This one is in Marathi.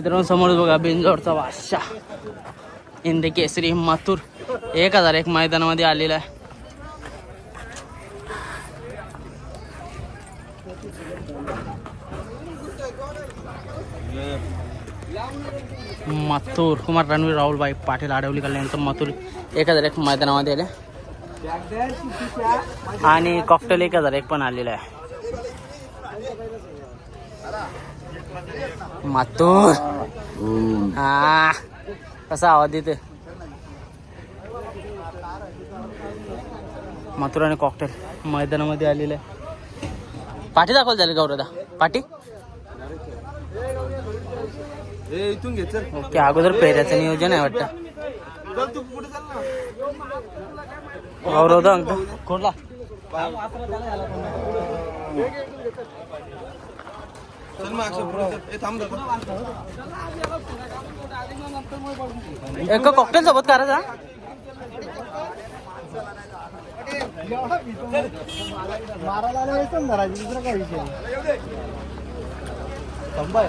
मित्रांनो समोर बघा बिंजोडचा बादशाह. इंद केसरी मातूर एक हजार एक मैदानामध्ये आलेला आहे. मातूर कुमार रणवीर राहुलबाई पाटील आडवली कल्याण यांचं मातूर एक हजार एक मैदानामध्ये आले. आणि कॉकटेल एक हजार एक पण आलेला आहे. मातूर हा कसा आवाज देते मातूर आणि कॉकटेल मैदानामध्ये आलेलं आहे पाठी दाखवलं झाले गौरदा पाठी इथून ओके अगोदर पेऱ्याचं नियोजन आहे वाटतं गौरवदा कुठला चल एक कॉकटेल सोबत करायचा मारायला आले दुसरा काय विषय?